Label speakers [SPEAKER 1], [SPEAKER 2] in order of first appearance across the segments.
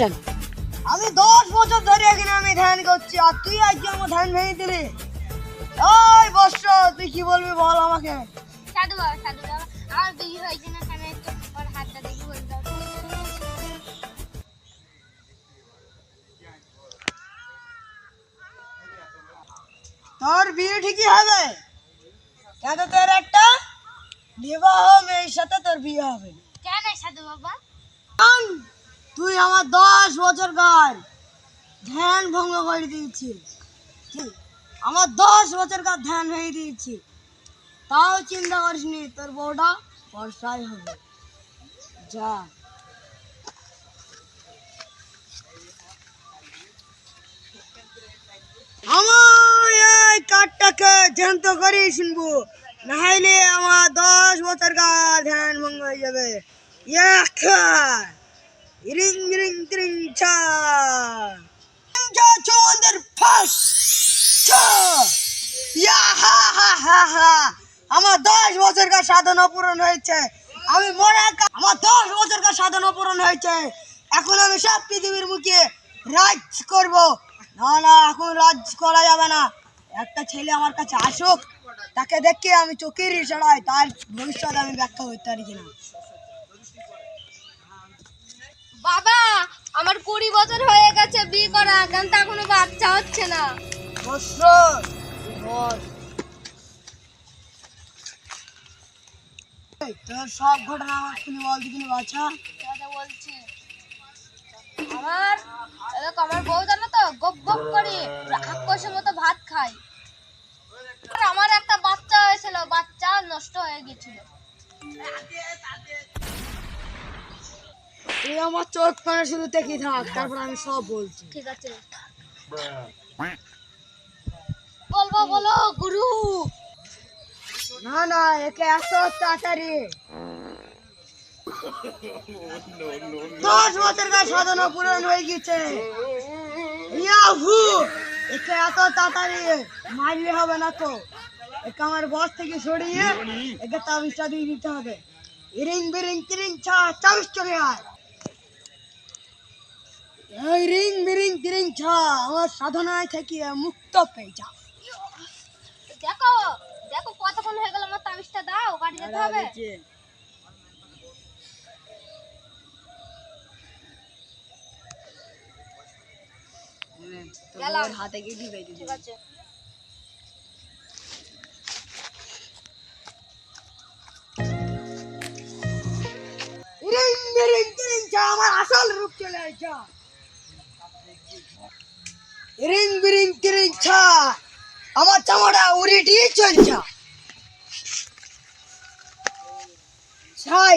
[SPEAKER 1] Action
[SPEAKER 2] আমি দশ বছর ধরে এখানে আমি ধ্যান করছি আর তুই আজকে আমার ধ্যান ভেঙে দিলি ওই বর্ষ তুই কি বলবি বল আমাকে?
[SPEAKER 3] সাধু বাবা সাধু বাবা আমার বিয়ে হয়েছে না কেন একটু ওর হাতটা দেখি বলে
[SPEAKER 2] তোর বিয়ে ঠিকই হবে? কেন তোর একটা বিবাহ মেয়ের সাথে তোর বিয়ে হবে?
[SPEAKER 3] কেন সাধু বাবা?
[SPEAKER 2] তুই আমার দশ বছর কাল ধ্যান ভঙ্গ করে দিয়েছি? আমার দশ বছর কাল ধ্যান ভেঙে দিয়েছি। তাও চিন্তা করিসনি তোর বউটা বর্ষায় হবে। যা। আমার এই কাঠটাকে ধ্যান্ত করে শুনব। নাহলে আমার দশ বছর কাল ধ্যান ভঙ্গ হয়ে যাবে। ইয়াখা রিং রিং রিং চা চা চৌন্দের ফাস চা ইয়া হা হা হা হা আমার দশ বছর কার সাধনা পূরণ হয়েছে। আমি মনে আমার দশ বছর কার সাধনা পূরণ হয়েছে। এখন আমি সব পৃথিবীর মুখে রাজ করব। না না, এখন রাজ করা যাবে না। একটা ছেলে আমার কাছে আসুক, তাকে দেখে আমি চোখের ইশারায় তার ভবিষ্যৎ আমি ব্যাখ্যা করতে পারি কিনা।
[SPEAKER 3] বাবা আমার কুড়ি বছর হয়ে গেছে বিয়ে করা কিন্তু এখনও বাচ্চা হচ্ছে না?
[SPEAKER 2] তোর সব ঘটনা আমার শুনি বল বাছা।
[SPEAKER 3] দাদা বলছি। আমার দেখো আমার বউ জানো তো গপ গপ করে আকাশের মতো ভাত খায়। আর আমার একটা বাচ্চা হয়েছিল বাচ্চা নষ্ট হয়ে গেছিল।
[SPEAKER 2] তুই আমার চোখ কানে শুধু দেখি থাক তারপর আমি সব বলছি।
[SPEAKER 3] ঠিক আছে। বলব বলো গুরু।
[SPEAKER 2] না না একে এত তাড়াতাড়ি। দশ বছর কার সাধনা পূরণ হয়ে গেছে। ইয়াহু! একে এত তাড়াতাড়ি মারলে হবে না তো। একে আমার বস থেকে সরিয়ে একে তাবিজটা দিয়ে দিতে হবে। ইরিং বিরিং তিরিং ছা চাবিজ চলে আয়। রিং বিরিং তিরিং ছা আমার সাধনায় থেকে মুক্ত পেয়ে যা।
[SPEAKER 3] দেখো দেখো কতক্ষণ হয়ে গেল আমার তাবিজটা দাও বাড়ি যেতে হবে। গেলাম।
[SPEAKER 2] হাতে গিয়ে দিবে
[SPEAKER 3] ঠিক আছে।
[SPEAKER 2] রিং বিরিং তিরিং ছা আমার আসল রূপ চলে আইছা রিং বিরিং তিরিং ছা। আমার চামড়া উড়ি দিয়ে চলছে। ছাই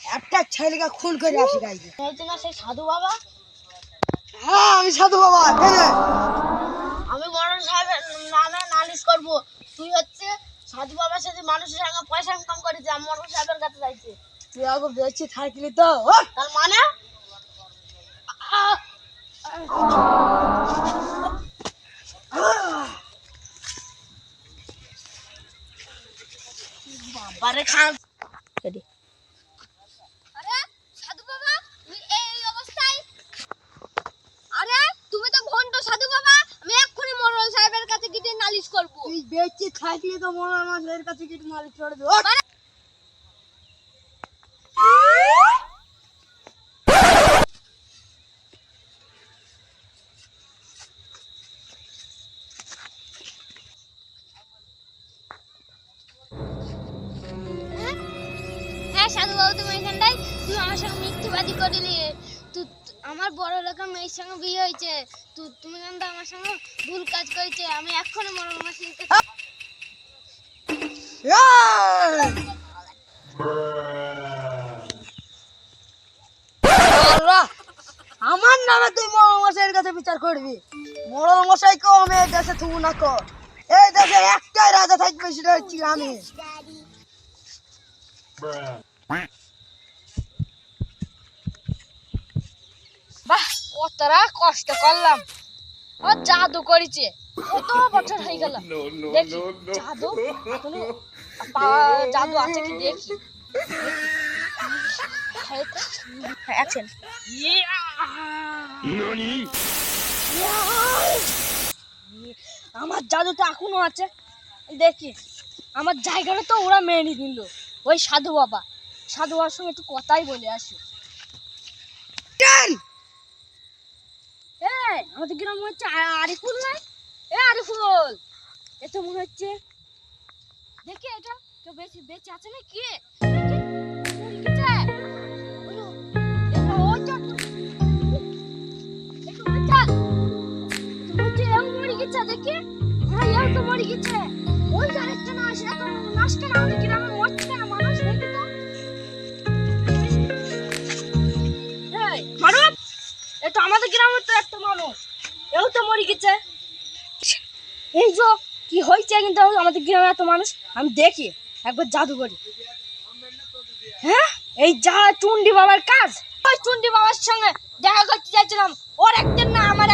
[SPEAKER 2] একটা ছেলেকে খুন করে আসি গাইছে
[SPEAKER 3] না সেই সাধু বাবা?
[SPEAKER 2] হ্যাঁ আমি সাধু বাবা
[SPEAKER 3] আমি মরণ সাহেবের নামে নালিশ করব। তুই হচ্ছে সাধু বাবার সাথে মানুষের সঙ্গে পয়সা ইনকাম করেছে আমি মরণ সাহেবের কাছে যাইছি।
[SPEAKER 2] তুই আগে বেঁচে থাকলি তো!
[SPEAKER 3] তার মানে?
[SPEAKER 2] খান
[SPEAKER 3] আরে সাধু বাবা এই অবস্থায় আরে তুমি তো ঘন্ট সাধু বাবা। আমি এক্ষুনি মরণ সাহেবের কাছে গিয়ে নালিশ করব।
[SPEAKER 2] তুই বেঁচে থাকলি তো মনে হয় আমার কাছে কিছু নালিশ করে
[SPEAKER 3] সাধু বাবু তুমি এখানটায়? তুই আমার সঙ্গে মিথ্যুবাদী করলি। তুই আমার বড় লোকের মেয়ের সঙ্গে বিয়ে হয়েছে। তুই তুমি কিন্তু আমার সঙ্গে ভুল কাজ করেছে। আমি এক্ষুনি মরণ মাসিকে
[SPEAKER 2] আমার নামে তুই মোড়ল মশাইয়ের কাছে বিচার করবি। মোড়ল মশাইকেও আমি এই দেশে থুবু না কর। এই দেশে একটাই রাজা থাকবে, সেটা হচ্ছি আমি
[SPEAKER 3] বাহ কতটা কষ্ট করলাম। ও জাদু করেছে। কত বছর হয়ে গেল। দেখি জাদু? এখনও জাদু আছে কি দেখি। অ্যাকশন আমার জাদুটা এখনও আছে। দেখি আমার জায়গাটা তো ওরা মেনে নিল। ওই সাধু বাবা। সাধু বাবার সঙ্গে একটু কথাই বলে আসি। আমাদের গ্রাম মনে হচ্ছে আরিফুল নাই এ আরিফুল এ তো মনে হচ্ছে দেখি এটা কেউ বেশি বেঁচে আছে না কি আমাদের গ্রামের তো একটা মানুষ, এও তো মরে গেছে। এই যে কি হয়েছে কিন্তু আমাদের গ্রামে এত মানুষ, আমি দেখি, একবার জাদু করি। হ্যাঁ? এই যা চুন্ডি বাবার কাজ, ওই চুন্ডি বাবার সঙ্গে দেখা করতে চাইছিলাম ওর একদিন না আমার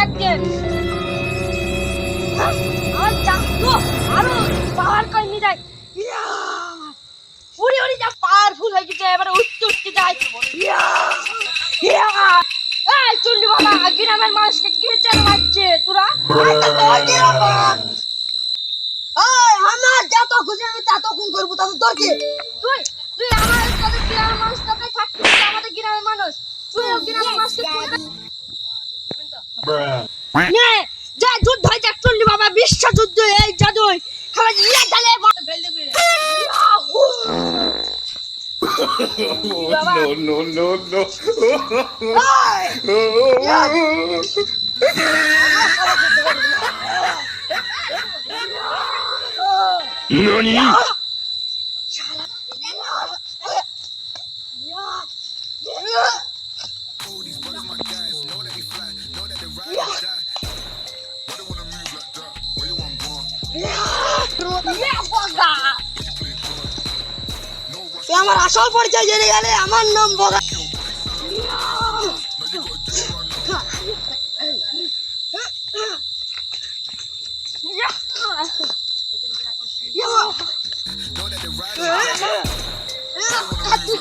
[SPEAKER 2] খুশি আমি তত খুন করব তাতে তোর কি?
[SPEAKER 3] তুই তুই আমার তোদের গ্রামের মানুষ তোকে থাকতে আমাদের গ্রামের মানুষ। তুই ও গ্রামের মানুষকে তুই নে যে যুদ্ধ হয়েছে চুন্ডি বাবা বিশ্ব যুদ্ধ এই জাদুই। খাবার ইয়ে দেবে।
[SPEAKER 1] No, no, no, no.
[SPEAKER 3] ইয়ে
[SPEAKER 2] তুই আমার আসল পরিচয় জেনে গেলে আমার নাম বগা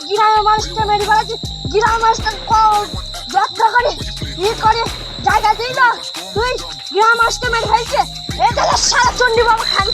[SPEAKER 3] গ্রামের মানুষকে মেরে ফেলেছিস গ্রামের মানুষকে ক- করে ই করে জায়গা দিই না তুই গ্রামের মানুষকে মেরে ফেলছে এ দাদা সারা চণ্ডী বাবা খান